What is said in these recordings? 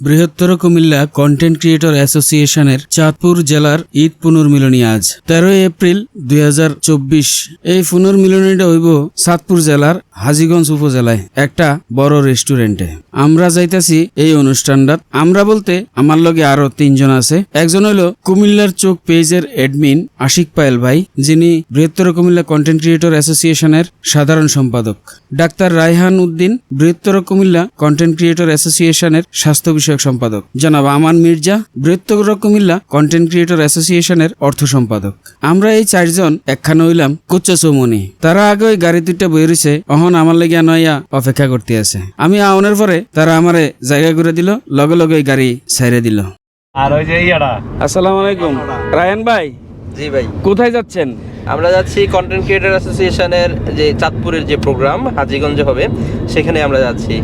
বৃহত্তর Comilla content creator অ্যাসোসিয়েশনের চাঁদপুর জেলার ঈদ পুনর্মিলনী আজ। তেরোই এপ্রিল দুই হাজার চব্বিশ। এই পুনর্মিলনীটা হইব চাঁদপুর জেলার হাজিগঞ্জ উপজেলায়, একটা বড় রেস্টুরেন্টে আমরা যাইতাছি এই অনুষ্ঠানটা আমরা বলতে আমার লগে আরও তিনজন আছে। একজন হইল কুমিল্লার চোখ পেজের এডমিন আশিক পায়েল ভাই, যিনি বৃহত্তর কুমিল্লা কন্টেন্ট ক্রিয়েটর অ্যাসোসিয়েশনের সাধারণ সম্পাদক। ডাক্তার রায়হান উদ্দিন, বৃহত্তর কুমিল্লা কন্টেন্ট ক্রিয়েটর অ্যাসোসিয়েশনের স্বাস্থ্য বিষয়ক সম্পাদক। জনাব আমান মির্জা বৃহত্তর কুমিল্লা কন্টেন্ট ক্রিয়েটর অ্যাসোসিয়েশনের অর্থ সম্পাদক। আমরা এই চারজন একখানে হইলাম কুচ্চ চৌমনি তারা আগে ওই গাড়ি দুইটা বই রয়েছে অহন আমার লেগে নয়া অপেক্ষা করতে আছে। আমি আউনের পরে তারা আমারে জায়গা করে দিল লগে লগে ওই গাড়ি ছাইরে দিল। আর ওই যে ইয়াটা। আসসালামু আলাইকুম। রায়হান ভাই? জি ভাই। কোথায় যাচ্ছেন? আমরা যাচ্ছি কন্টেন্ট ক্রিয়েটর অ্যাসোসিয়েশনের যে চাঁদপুরের যে প্রোগ্রাম হাজিগঞ্জে হবে সেখানে আমরা যাচ্ছি।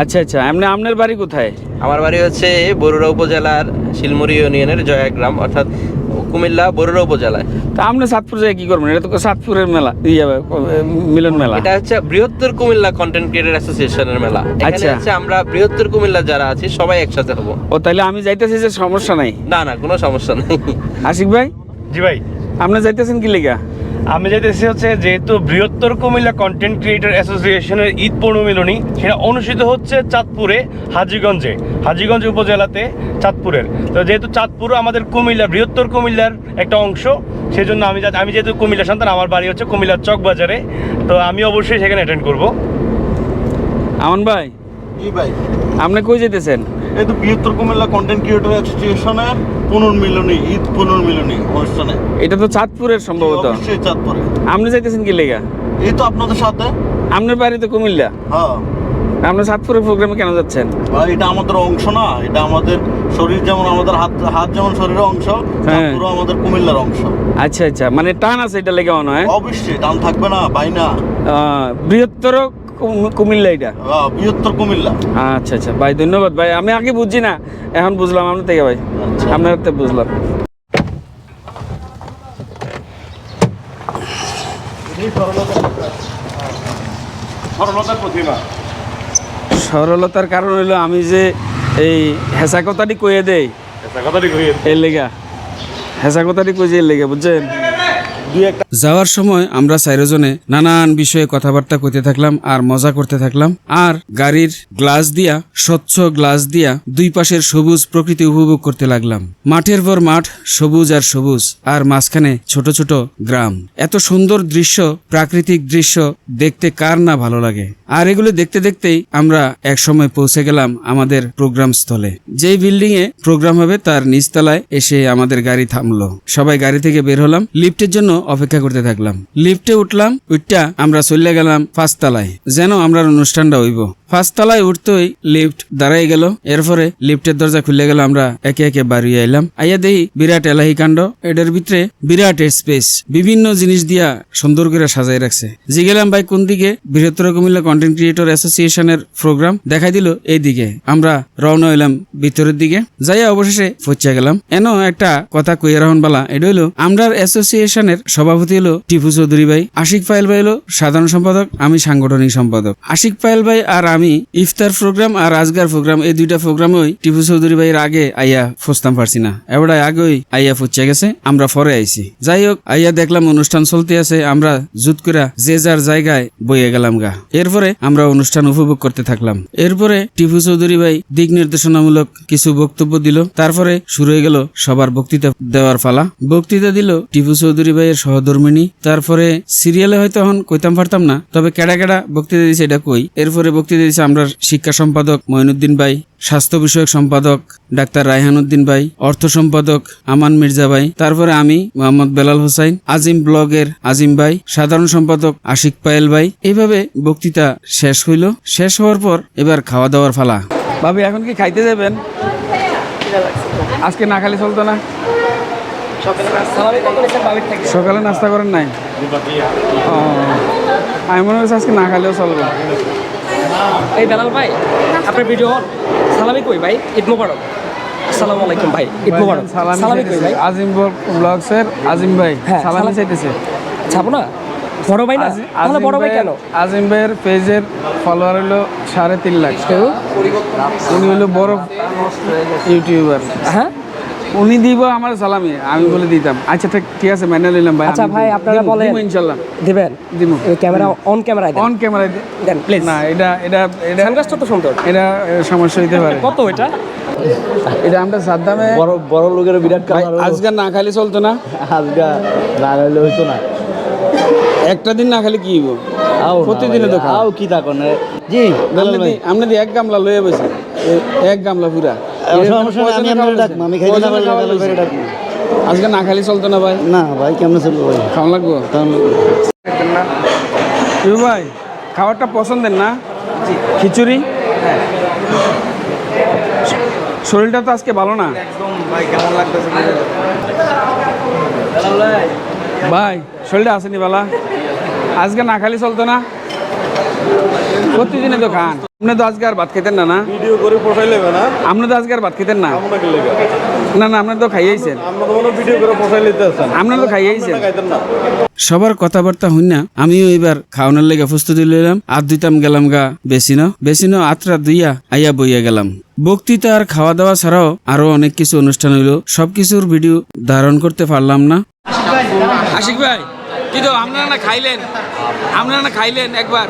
আচ্ছা আচ্ছা। এমনি আপনার বাড়ি কোথায়? আমার বাড়ি হচ্ছে বরুড়া উপজেলার শিলমুড়ি ইউনিয়নের জয়াগ্রাম অর্থাৎ কুমিল্লা বরুড়া উপজেলায়। তা আপনি সাতপুর যায় কি করবেন? এটা তো সাতপুরের মেলা ইয়ে মিলন মেলা। এটা হচ্ছে বৃহত্তর কুমিল্লা কন্টেন্ট ক্রিয়েটর অ্যাসোসিয়েশনের মেলা। আচ্ছা। হচ্ছে আমরা বৃহত্তর কুমিল্লা যারা আছি সবাই একসাথে হব। ও তাহলে আমি যাইতেছি যে সমস্যা নাই? না না কোনো সমস্যা নাই। আশিক ভাই? জি ভাই। আপনি যাইতেছেন কি লেগা? আমি যেতেছি হচ্ছে যেহেতু বৃহত্তর কুমিল্লা কন্টেন্ট ক্রিয়েটর অ্যাসোসিয়েশনের ঈদ পূর্ণমিলনী, সেটা অনুষ্ঠিত হচ্ছে চাঁদপুরে, হাজীগঞ্জে। হাজীগঞ্জ উপজেলাতে চাঁদপুরের। তো যেহেতু চাঁদপুর আমাদের কুমিল্লা, বৃহত্তর কুমিল্লার একটা অংশ, সেজন্য আমি আমি যেহেতু কুমিল্লা সন্তান, আমার বাড়ি হচ্ছে কুমিল্লার চকবাজারে। তো আমি অবশ্যই সেখানে অ্যাটেন্ড করব। আমন ভাই জি ভাই। আপনি কই যেতেছেন এই তো বৃহত্তর কুমিল্লা কন্টেন্ট ক্রিয়েটর অ্যাসোসিয়েশনের পুনর্মিলনী ঈদ পুনর্মিলনী অনুষ্ঠানে। এটা তো চাঁদপুরের সম্ভবত। অবশ্যই চাঁদপুরে। আপনি যাইতেছেন কি লেগা? এই তো আপনাদের সাথে। আপনার বাড়ি তো কুমিল্লা। হ্যাঁ। আপনি চাঁদপুরের প্রোগ্রামে কেন যাচ্ছেন? ভাই, এটা আমাদের অংশ না এটা আমাদের শরীর যেমন আমাদের হাত হাত যেমন শরীরের অংশ হ্যাঁ। পুরো আমাদের কুমিল্লার অংশ। আচ্ছা আচ্ছা। মানে টান আছে এটা লেগে মনে হয়? অবশ্যই টান থাকবে না ভাই না। বৃহত্তর কুমিল্লা এটা? বৃহত্তর কুমিল্লা। আচ্ছা আচ্ছা। ভাই ধন্যবাদ ভাই। আমি আগে বুঝছি না এখন বুঝলাম আপনার থেকে ভাই। আচ্ছা। আপনার থেকে বুঝলাম। সরলতার কারণ হলো আমি যে এই হেঁচা কথাটি কয়ে দেই। কথাটি কই এর লেগা। হেসা কথাটি কই যে এর লেগে বুঝছেন? যাওয়ার সময় আমরা চাইরজনে নানান বিষয়ে কথাবার্তা করতে থাকলাম আর মজা করতে থাকলাম। আর গাড়ির গ্লাস দিয়া, স্বচ্ছ গ্লাস দিয়া দুই পাশের সবুজ প্রকৃতি উপভোগ করতে লাগলাম। মাঠের পর মাঠ, সবুজ আর সবুজ, আর মাঝখানে ছোট ছোট গ্রাম। এত সুন্দর দৃশ্য, প্রাকৃতিক দৃশ্য, দেখতে কার না ভালো লাগে। আর এগুলো দেখতে দেখতেই আমরা এক সময় পৌঁছে গেলাম আমাদের প্রোগ্রাম স্থলে। যেই বিল্ডিং এ প্রোগ্রাম হবে তার নিচতলায় এসে আমাদের গাড়ি থামলো। সবাই গাড়ি থেকে বের হলাম। লিফটের জন্য অপেক্ষা করতে থাকলাম। লিফটে উঠলাম উঠটা আমরা চলে গেলাম পাঁচতলায় যেন আমরা অনুষ্ঠানটা হইব। পাঁচতলায় উঠতেই লিফট দাঁড়াই গেল। এরপরে লিফটের দরজা খুলে গেল, আমরা একে একে বাড়ি আইলাম আইয়া দেই বিরাট এলাহি কাণ্ড। এটার ভিতরে বিরাট স্পেস, বিভিন্ন জিনিস দিয়া সুন্দর করে সাজাই রাখছে। জি গেলাম ভাই কোন দিকে? বৃহত্তর কুমিল্লা কন্টেন্ট ক্রিয়েটর অ্যাসোসিয়েশনের প্রোগ্রাম দেখাই দিল এই দিকে আমরা রওনা হইলাম ভিতরের দিকে। যাইয়া অবশেষে পৌঁছে গেলাম। এন একটা কথা কইয়া রহন বালা, এটা হইল আমরা অ্যাসোসিয়েশনের সভাপতি হলো টিপু চৌধুরী ভাই, আশিক পায়েল ভাই হলো সাধারণ সম্পাদক, আমি সাংগঠনিক সম্পাদক। আশিক পায়েল ভাই আর আমি ইফতার প্রোগ্রাম আর আজগার প্রোগ্রাম, এই দুইটা প্রোগ্রামই টিপু চৌধুরী ভাইয়ের আগে আইয়া ফুসতাম পারছি না। এবার আগেই আইয়া ফুচে গেছে আমরা পরে আইছি। যাই হোক, আইয়া দেখলাম অনুষ্ঠান চলতে আছে, আমরা জুত করে যে যার জায়গায় বইয়ে গেলাম গা। এরপরে আমরা অনুষ্ঠান উপভোগ করতে থাকলাম। এরপরে টিপু চৌধুরী ভাই দিক নির্দেশনামূলক কিছু বক্তব্য দিল। তারপরে শুরু হয়ে গেল সবার বক্তৃতা দেওয়ার পালা। বক্তৃতা দিল টিপু চৌধুরী ভাইয়ের সহধর্মিনী। তারপরে সিরিয়ালে হয়তো এখন কইতাম পারতাম না, তবে কেডা কেডা বক্তৃতা দিয়েছে এটা কই। এরপরে বক্তৃতা দিয়েছে আমরা শিক্ষা সম্পাদক মঈনুদ্দিন ভাই, স্বাস্থ্য বিষয়ক সম্পাদক ডাক্তার রায়হানুদ্দিন ভাই, অর্থ সম্পাদক আমান মির্জা ভাই, তারপরে আমি মোহাম্মদ বেলাল হোসাইন, আজিম ব্লগের আজিম ভাই, সাধারণ সম্পাদক আশিক পায়েল ভাই। এইভাবে বক্তৃতা শেষ হইল। শেষ হওয়ার পর এবার খাওয়া দাওয়ার ফালা। ভাবি, এখন কি খাইতে যাবেন? আজকে না খালি চলতো না। সকালে নাস্তা করেন নাই? আমি মনে হচ্ছে আজকে না খালেও চলবে। এই বেলাল ভাই আপনার ভিডিও সালামি কই ভাই? ঈদ মোবারক। আসসালামু আলাইকুম ভাই ঈদ মোবারক। সালামি সালামি কই ভাই? আজিম ব্লগসের আজিম ভাই হ্যাঁ, সালাম- চাইতেছে। ছাপো না। বড় ভাই না? তাহলে বড় ভাই কেন? আজিম ভাইয়ের পেজের ফলোয়ার হলো সাড়ে তিন লাখ। উনি হলো বড় ইউটিউবার হ্যাঁ? উনি দিব আমার সালামি আমি বলে দিতাম। আচ্ছা ঠিক ঠিক আছে মেনে নিলাম ভাই আচ্ছা ভাই, আপনারা বলেন। দিব ইনশাল্লাহ। দিবেন? দিব। ক্যামেরা অন ক্যামেরায় দেন। অন ক্যামেরায় দেন প্লিজ না এটা এটা এটা সানগ্লাসটা তো সুন্দর। এটা সমস্যা হইতে পারে। কত এটা? এটা আমরা সাদ্দামে বড় বড় লোকের বিরাট কালার আজকাল না খালি চলতো না? আজকে না হইলে হইতো না। একটা দিন না খালি কি হইব? আও প্রতিদিনে দোকান। আও কি তা কোন? জি আপনি আপনি দি এক গামলা লয়ে বসে। এক গামলা পুরা। আমি আপনার ডাকবো আমি ডাকবো। আজকে না খালি চলতো না ভাই? না ভাই কেমন চলবো ভাই? খাওয়া লাগবো? ভাই খাবারটা পছন্দের না? খিচুড়ি? শরীরটা তো আজকে ভালো না? ভাই শরীরটা আসেনি বালা? আজকে না খালি চলতো না? প্রতিদিনে তো খান আপনি তো আজকে আর ভাত খেতেন না না? ভিডিও করে পোষাই লেবে না। আপনি তো আজকে আর ভাত খেতেন না? আপনাকে লেগে না না আপনার তো খাইয়েছেন। আমরা তো মনে ভিডিও করে পোষাই লিতে আছেন আপনার তো খাইয়েছেন। খাইতেন না। সবার কথাবার্তা হই না আমিও এবার খাওয়ানোর লেগে প্রস্তুতি লইলাম আর দুইতাম গেলাম গা বেসিনো। বেসিনো আত্রা দুইয়া আইয়া বইয়া গেলাম। বক্তৃতা আর খাওয়া দাওয়া ছাড়াও আরও অনেক কিছু অনুষ্ঠান হইল। সবকিছুর ভিডিও ধারণ করতে পারলাম না। আশিক ভাই। কি তো আপনারা না খাইলেন? আপনারা না খাইলেন একবার?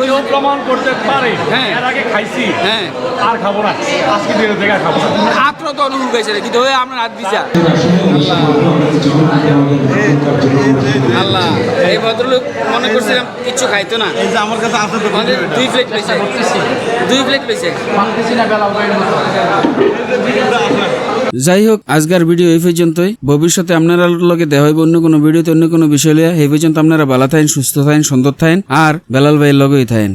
কেউ প্রমাণ করতে পারে হ্যাঁ। এর আগে খাইছি হ্যাঁ। আর খাব না। আজকে দিনের জায়গায় খাব আত্র তো অনুভব হয়েছে কিন্তু ওই আপনার হাত দিছা। আল্লাহ এই ভদ্রলোক মনে করছিলাম কিছু খাইতো না। এই যে আমার কাছে আছে তো দুই প্লেট পেয়েছে। দুই প্লেট পেয়েছে। যাই হোক আজকের ভিডিও এই পর্যন্তই। ভবিষ্যতে আপনারা লগে দেখা হইব অন্য কোনো ভিডিওতে, অন্য কোনো বিষয় লিয়া এই পর্যন্ত আপনারা ভালো থাকেন সুস্থ থাকেন সুন্দর থাকেন আর বেলাল ভাইয়ের লগেই থাকেন